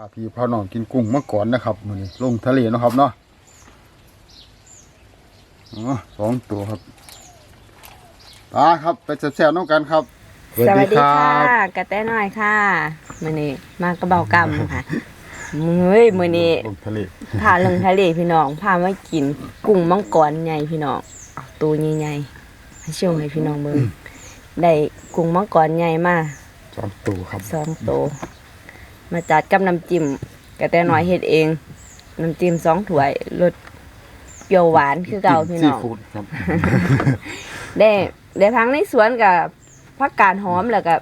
พาพี่พาน้องกินกุ้งมาก่อนนะครับมื้อนี้ลงทะเลเนาะครับเนาะอ๋อสองตัวครับตาครับไปแซ่บๆน้องกันครับสวัสดีค่ะกระแตน้อยค่ะมื้อนี้มากระเบากำค่ะมื้อมื้อนี้ลงทะเลพาลงทะเลพี่น้องพามากินกุ้งมังกรใหญ่พี่น้องเอาตัวใหญ่ๆให้ชมให้พี่น้องเบิ่งได้กุ้งมังกรใหญ่มาสองตัวครับสองตัว มาจัดกับน้ำจิ้มกระแตน้อยเฮ็ดเองน้ำจิ้มสองถ้วยรสเปรี้ยวหวานคือเก่าพี่น้อง ซีฟู้ดครับ ได้ได้พังในสวนกับผักกาดหอมแล้วก็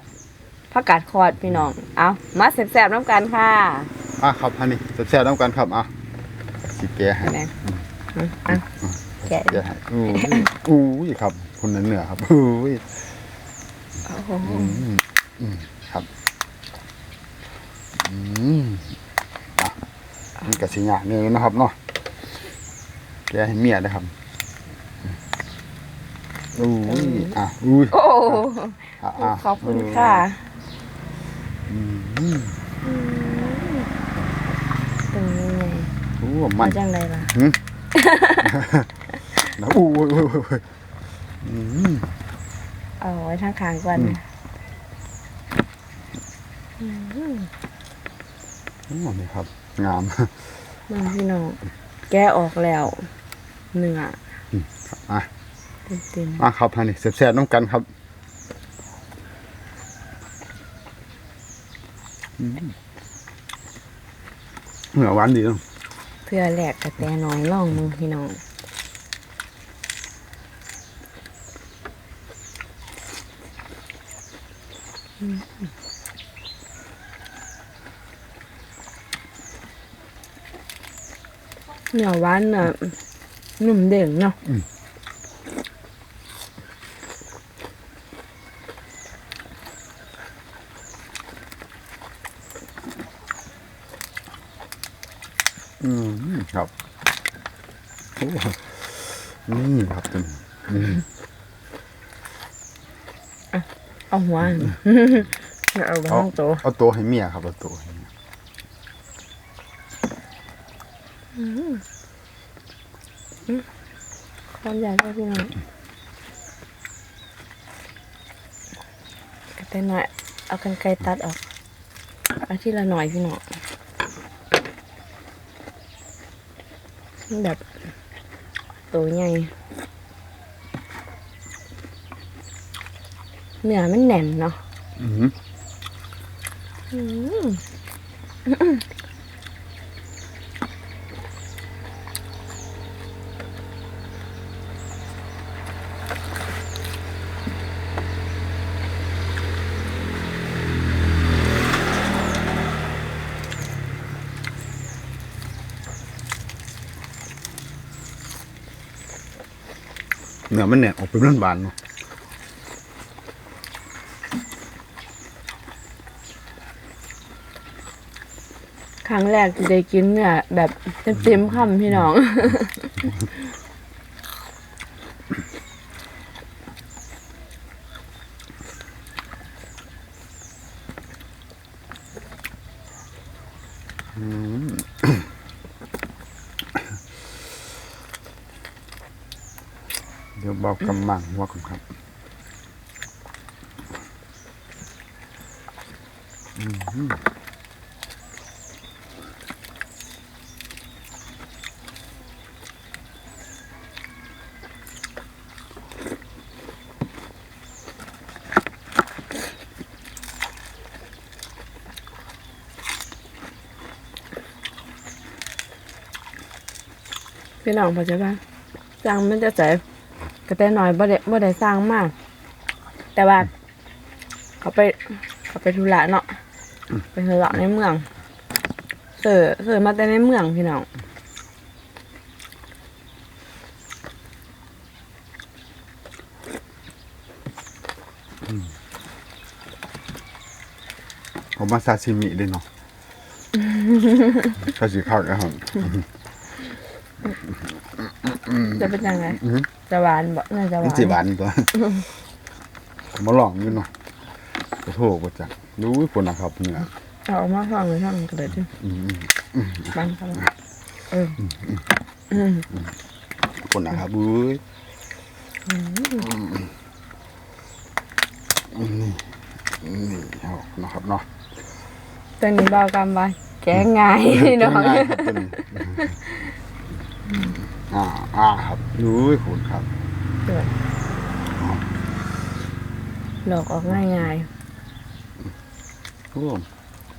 ผักกาดคอดพี่น้อง เอามาแซ่บๆน้ำกันค่ะอะครับอันนี้แซ่บๆน้องกันครับอะสิแกะให้แม่อะแกะแกะให้อู้อู้ยครับคนนั้นเหนือครับอู้ยโอ้โหอืมอืมครับอื มอะมันกระสิหยาเนี่ยนะครับเนาะแกะให้เมียนะครับอู้ยอะอู้ยโอ้โหอะอะขอบคุณค่ะอืมตรงนี้ไงโอ้มามันจังไรล่ะนะอู้ยอู้ยอู้ยอืมเอาไว้ทางคางก่อน อืมโอ้นี่ครับ งามมาพี่น้องแกะออกแล้วเนื้ออะเต็มอะครับอันนี้แซ่บๆน้องกันครับอืมเหนือหวานดีเนาะๆเพื่อแลกกระแตน้อยล่องมึงพี่น้อง เนื้อหวานเนื้อนุ่มเด้งเนาะอืมครับโอ้นี่ครับตัวนี้อืมเอาหัวเอาไปเอาห้องโตะเอาตัวให้เมียครับเอาตัวให้เมีย ความใหญ่ก็พี่น้องกระเต้นหน่อย เอากันไกรตัดออกเอาทีละหน่อยพี่น้องแบบตัวใหญ่เนื้อมันแน่นเนาะอืมอืม เหนือมันเนี่ยออกเป็นเรื่องบานเนาะครั้งแรกที่ได้กินเนี่ยแบบเต็มๆคำพี่น้อง อืมเดี๋ยว บอกกำมังหัว่าคุณครับพี่น้องพอจะบ้างสร้างมันจะใส่ กระแตน้อยบ่ได้บ่ได้สร้างมาก แต่ว่า เขาไป เขาไปธุระเนาะไปธุระในเมืองเสือเสือมาแต่ในเมืองพี่น้องผมมาซาซิมิเลยเนาะก็สิเข้าแล้ว ครับจะเป็นยังไงอือหือจะหวานบ่น่าจะหมันวานสิหวานตัวผมมาลองอยู่เนาะขอโทษบ่จักรู้ผลนะครับเนี่ยเอาออกมาฟังเลยฟังกันเลยดิอืมบ้านเขาเอออืมคนนะครับอุ้ยอืมนี่เอานะครับเนาะตอนนี้บอกกันว่าแกงง่ายเนาะง่ายครับตัวนี้ อ่าอ่าครับอุ้ยคุณครับหลอกออกง่ายง่ายโอ้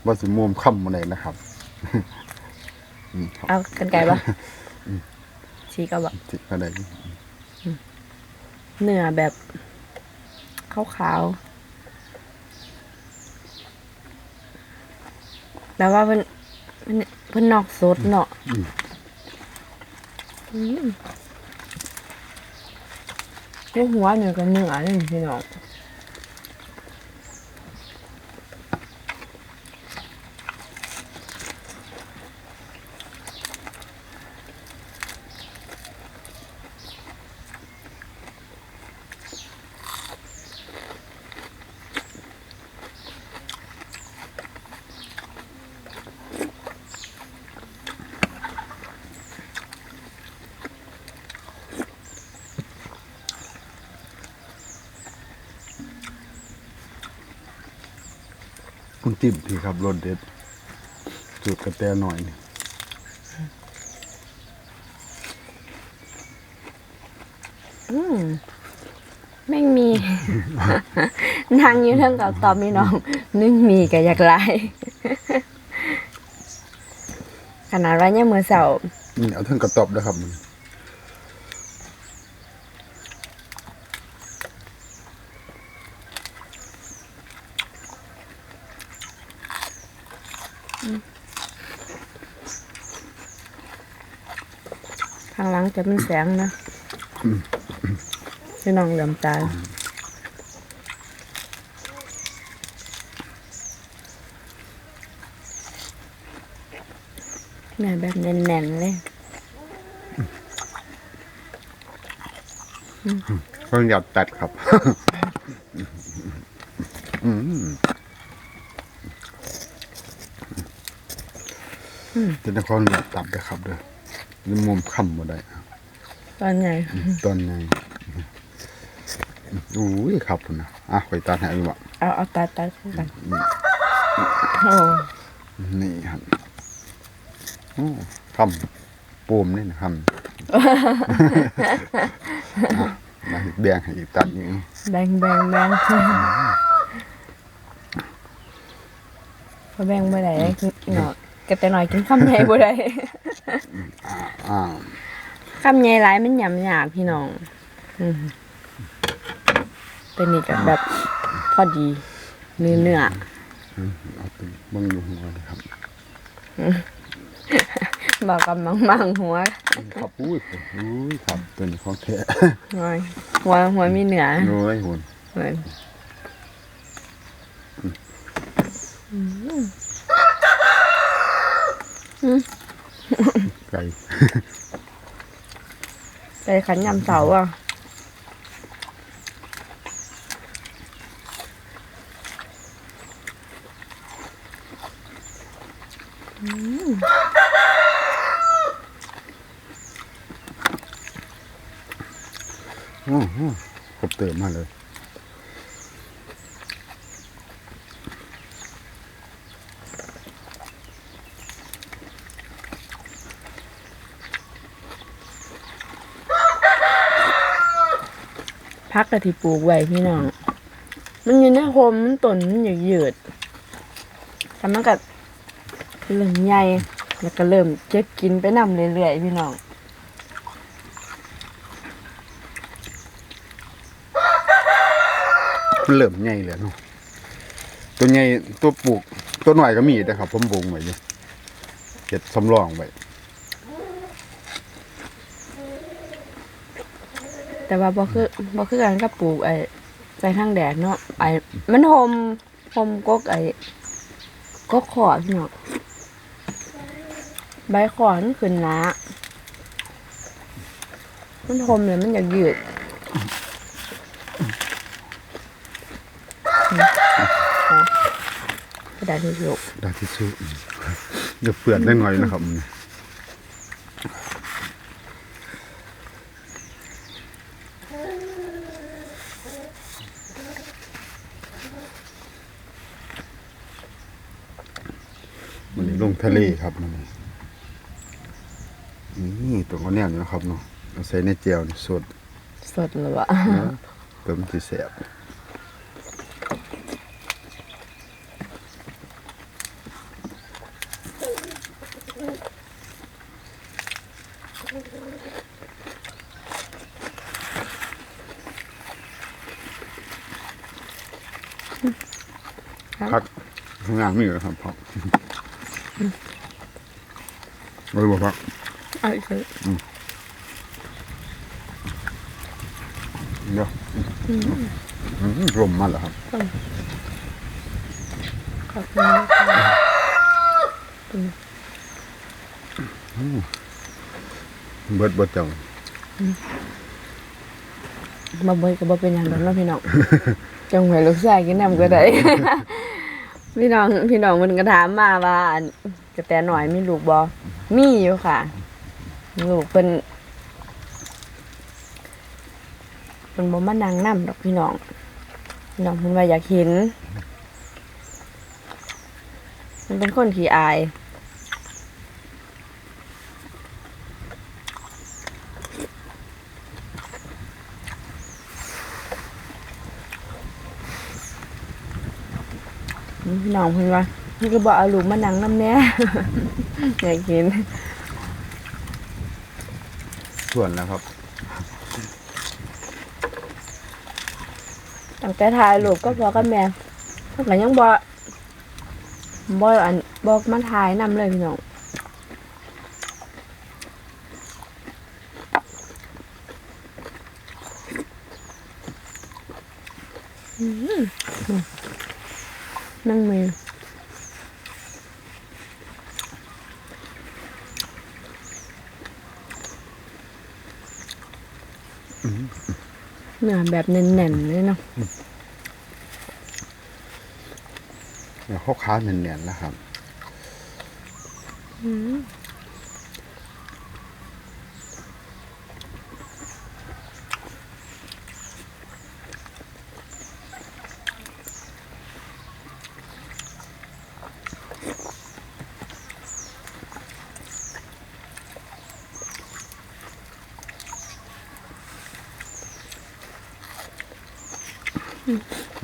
ว่าสิมุมค่ำมาไหนนะครับอืมครับๆเอากันไกลปะชี้ก็บอกจิมาไหนเนื้อแบบขาวๆแล้วว่าเพิ่นเพิ่นเพิ่นนอกสดเนาะ อืม ลูกหัวเนื้อกับเนื้อเลยพี่น้อง จิ้มพี่ครับรสเด็ดสูตรกระแตหน่อยนี่อืมแม่งมี นางอยู่เทั้งกับตอบพี่น้อง นึ่งมีกับอยากไล่ขนาดว่าเนี่ยามมือเสาร์ นี่เอาเท่งกระตอบนะครับข้างหลังจะเป็น แสงนะพี่น้องเหลื่อมตาแม่แบบแน่นๆเลยเพิ่งอยากตัดครับอืมจะได้ความอยากตัดนะครับเด้อนี่มุมค่ำมาได้ ตอนไงตอนไงอุ้ยครับพุ่นนะอะไปตัดให้ดีกว่าเอาเอาตัดตัดคู่กันโอ้นี่ครับโอ้ค่ำปูมนี่นะครับอะมาแบ่งให้อีกตัดหนึงแบงแบงแบงพอแบงบ่ได้เนาะก็แต่น้อยกินคำใหญ่บ่ได้อ่า คำใหญ่หลายมันยำยากพี่น้อง อืมแต่นี่ก็แบบพอดีเนื้อเนื้อเอาไปเบังดูหัวนะครับบอกกับมังมังหัวครับอุ้ยอุ้ยครับตัวนี้ของแท้หัวหัวหัวมีเนื้อโอ้ยหุ่นเหมือนไก่ ใส่ขันยำเสาอะอืมโอ้โหครบเติมมาเลย พักกะที่ปลูกไว้พี่น้อง มันอยู่ในโฮมมันต้นมันหยืดหยืดแต่มันก็เริ่มใหญ่แล้วก็เริ่มเก็บกินไปนำเรื่อยๆพี่น้องเริ่มใหญ่แล้วเนาะตัวใหญ่ตัวปลูกตัวหน่อยก็มีนะครับผมบงไว้อยู่เก็บสำรองไว้ แต่ว่าบ่คือบ่คือกันกับปลูกไอ้ใส่ทางแดดเนาะไอ้มันโฮมโฮมกกไอ้กกขอพี่น้องใบขอมันขึ้นหนามันโฮมเลยมันอยากยืดอืมเอาได้ที่สุกดาทิชชู่เดี๋ยวเปื่อนได้หน่อยนะครับมันนี้ลงทะเลครับมันนี้นี่ตัวเขาแนวนี้นะครับเนาะเอาใส่ในเจียวนี่สดสดหรือวะนะเติมที่แสบพักข้างล่างนี่เหรอครับพ่อ ไม่บอกพักเอาอีกเลยเดี๋ยวอืมลมมาแล้วครับขอบคุณนะคะเบิดเบิดจังมาเบยก็บ่เป็นอย่างนั้นเนาะพี่น้อง จังหวะลูกชายกินน้ำก็ได้ พี่น้องพี่น้องมันก็ถามมาว่า กระแตหน่อยมีลูกบอมีอยู่ค่ะ ลูกเป็นเป็นบ่มานังนํดอกพี่น้องพี่น้องเพิ่นว่าอยากเห็น มันเป็นคนขี้อาย พี่น้องเพิ่นว่าเพิ่นก็บอกเอาลูกมานั่งน้ำแน่อยากกินส่วนแล้วครับ ตั้งแต่ถ่ายรูปก็พอกับแม่เพิ่นก็ยังบ่บ่อันบอกมาถ่ายนำเลยพี่น้องอืม นั่งมือเนื้อแบบแน่นๆเลยเนาะเดี๋ยวเขาค้าเนียนๆแล้วครับวั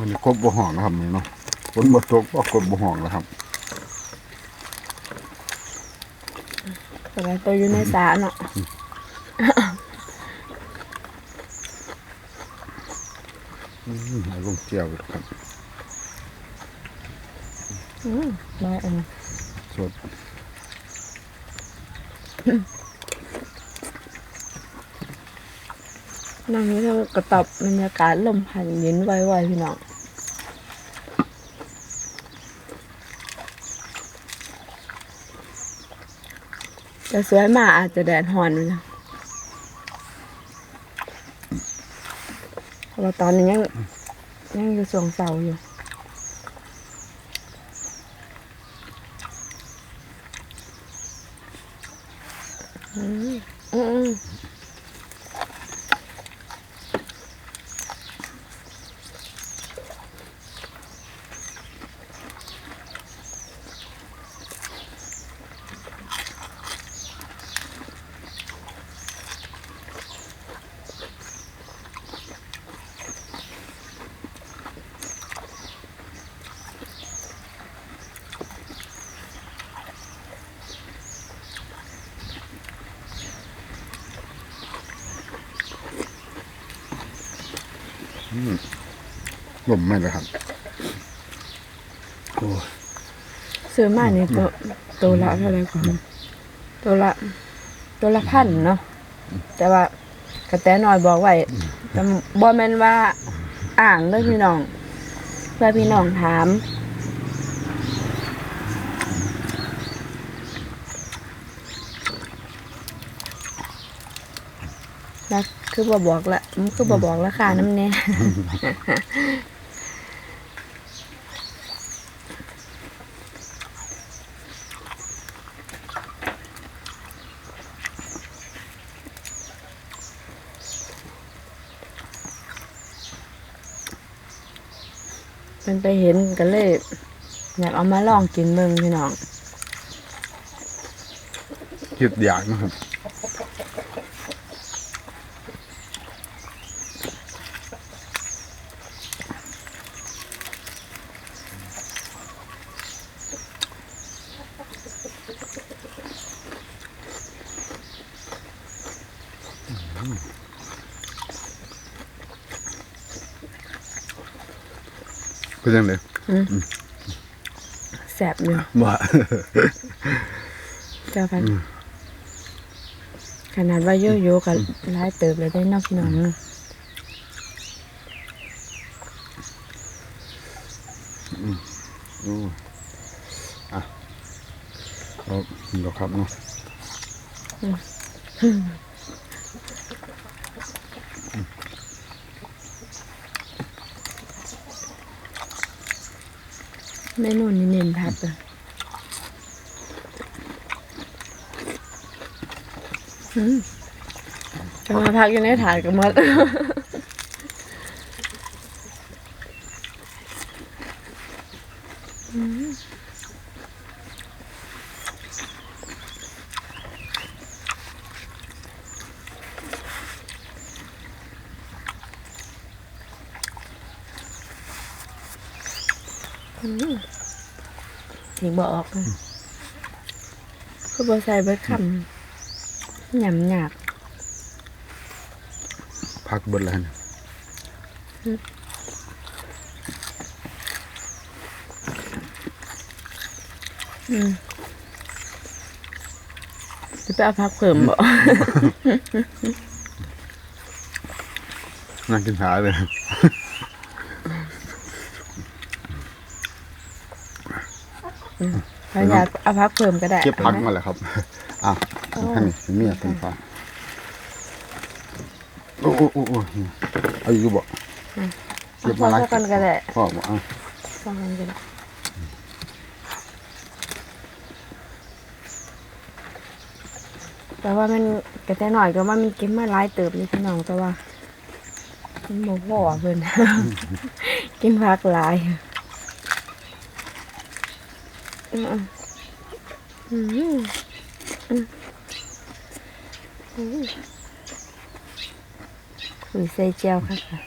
นนี้กบบ่ห่องนะครับนี่เนาะฝนบ่ตกก็กบบ่ห่องแล้วครับแต่ว่าตัวอยู่ในสาเนาะอืมเอาลงเจียวครับอืมได้อันสด นั่งนี่เท่ากระตอบบรรยากาศลมพัดเย็นไวๆพี่น้องแต่สวยมากอาจจะแดดฮอนนะเพราะว่าตอนนี้ยังยังอยู่สวงเสาอยู่ อืมอืม ลมไม่เลยครับโอ้ยซื้อมานี่ตัวตัวละเท่าไหรก่อนตัวละตัวละพันเนาะแต่ว่ากระแตน้อยบอกไว้แต่บ่แม่นว่าอ่างเด้อพี่น้อง เพื่อพี่น้องถามแล้วคือบ่บอกละมันคือบ่บอกราคาน้ำแน่ นไปเห็นกันเลย อยากเอามาลองกินเบิ่งพี่น้องคิดอยากนะครับ เป็นยังไงแสบอยู่ว่าเจ้าพันขนาดว่าโยโย่กับร้ายเติบเลยได้เนอกพี่น้องเนาะ โอ้อะเอาเดี๋ยวครับเนาะ เมนูนี้เน้นผัดเลยจะมาพักอยู่ในถาดกันหมด ถึง บอกนะคือบอใส่เบิดคำหยำหยาบพักเบนแล้วนะอืมจะไปเอาพักเพิ่มบ่น่ากินหาเลย พยายามเอาพักเพิ่มก็ได้เก็บพักเอาไหมมาแล้วครับอะท่านนี่เมียเป็นฟ้าโอ้โอ้โอ้โอ้เอาอยู่บ่เก็บพอมาหลายสักกันก็ได้พ่อบ่เอาพอกันก็ได้แต่ว่ามันกระแตหน่อยก็ว่ามันเก็บมาหลายเติบเลยพี่น้องแต่ว่ามันโมโหอะเพิ่นกินพักหลาย อืมอืมอืมอืมอุ้ยใส่เจียวค่ะค่ะ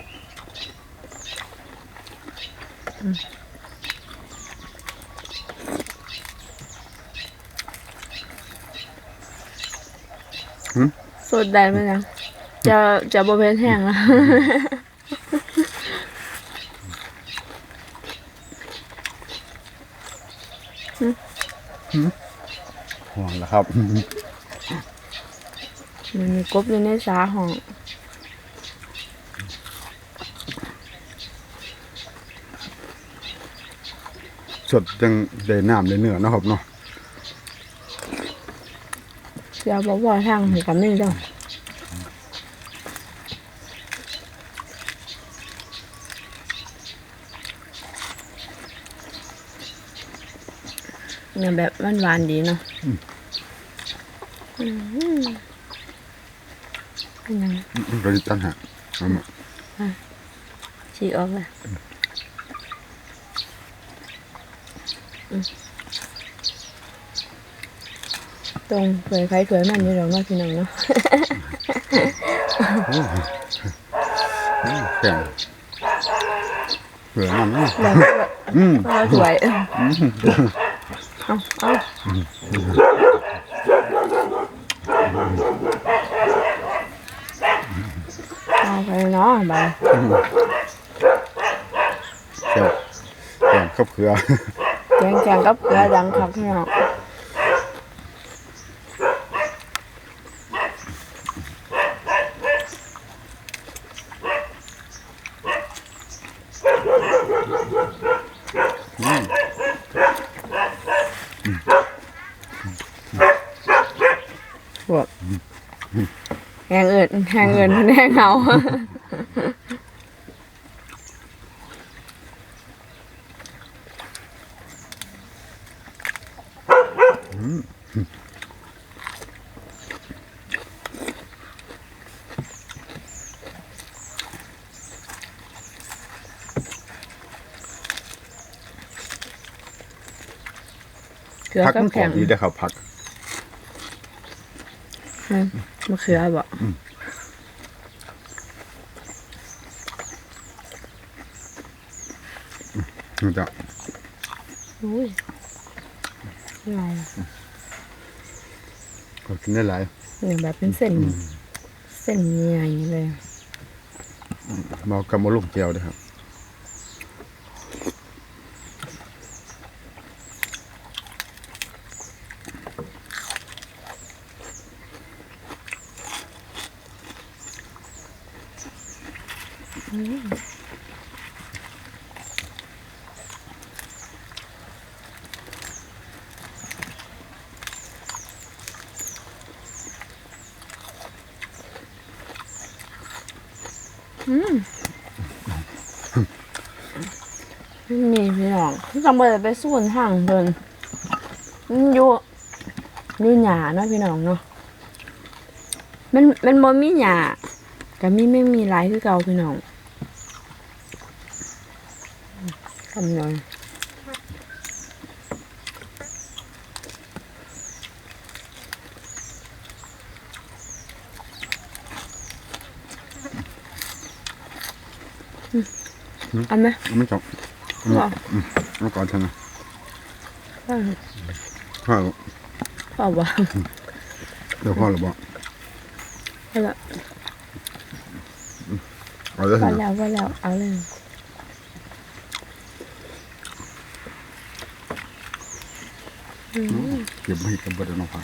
สดได้ไหมนะจะจะบเพนแห้งแล้ว ห่วงแล้วครับ มันมีกบอยู่ในสาห้องสดจังได้น้ำได้เนื้อเนาะครับเนาะเสียบอกว่าทางให้กับนี่เด้อเนี่ยแบบหวานๆดีเนาะอืม เป็นยังไงเราจะจันหาเอามาฉีกออกเลยตรงเผยไฟถวยมันอยู่หรอกเนาะพี่น้องเนาะแข็งเหลือมันเนาะแล้วอืมก็ถวยเอาเอาเอา ไปเนาะบายแข็งข้าวเผือแกงแกงกับเกลือดังครับพี่น้อง แห้งเงินแห้งเหงาเกลือพักก็มันหอแมดีได้อครัพัก มะเขือบอื นจะอุ้ยอะไรก็กินได้หลายเนี่ยแบบเป็นเส้น เส้นใหญ่เลยเมากำมะลูกเจียวเด้อครับ มีพี่น้อง ต้องไปไปส่วนห่างเดินมันอยู่อยู่หยาเนาะพี่น้องเนาะมันมันบ่มีหยากับมีไม่มีหลายคือเก่าพี่น้องทำหน่อยอืมเอันไหมเอาไม่จบ เอามาอืมเอาก่อนใช่ไหมพ่อพ่อพ่อว่าเดี๋ยวพ่อหรือบอกเอาละเอาแล้วเอาแล้วเอาเลยเก็บมาให้กับเบิร์ดน้องพ่อ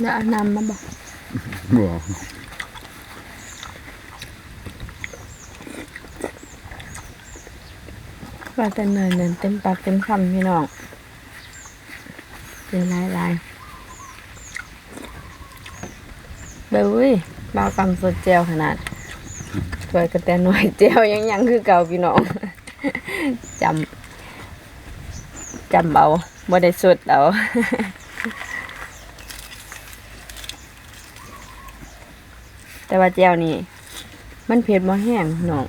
แล้วเอาน้ำมาบอกบัว ว่าแต่เนินเนินเต็มปากเต็มคำพี่น้องเป็นลายลายเบ้ยบาวกำสดเจลขนาดถวยกระแตหน่อยเจลยังยังคือเก่าพี่น้องจำจำเบาบ่ได้สุดเอาแต่ว่าเจลนี่มันเผ็ดบ่แห้งน้อง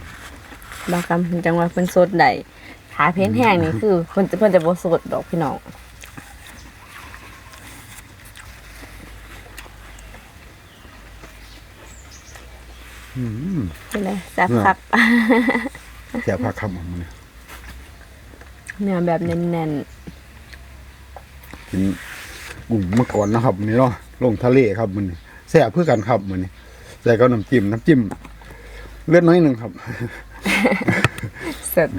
บางคำจังว่าเพิ่นสดได้ ขาเพ้นแห้งนี่คือเพิ่นจะเพิ่นจะบ่สดดอกพี่น้องอืมเป็นไรแซ่บคักแซ่บผักครับมันเนี่ยเนื้อแบบแน่นกินกุ้งเมื่อก่อนนะครับมันนี่เนาะลงทะเลครับมันนี่แซ่บเพื่อกันครับมันนี่ใส่ก็น้ำจิ้มน้ำจิ้มเลือดน้อยหนึ่งครับๆ สด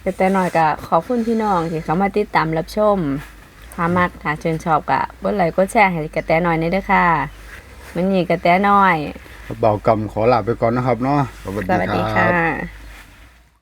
แต่แต่น้อยก็ขอบคุณพี่น้องที่เข้ามาติดตามรับชมถ้ามักถ้าชื่นชอบก็กดไลค์กดแชร์ให้กระแตน้อยนี่เด้อค่ะมื้อนี้กระแตน้อยเบากำขอลาไปก่อนนะครับเนาะสวัสสวัสดีดีครัค่ะบ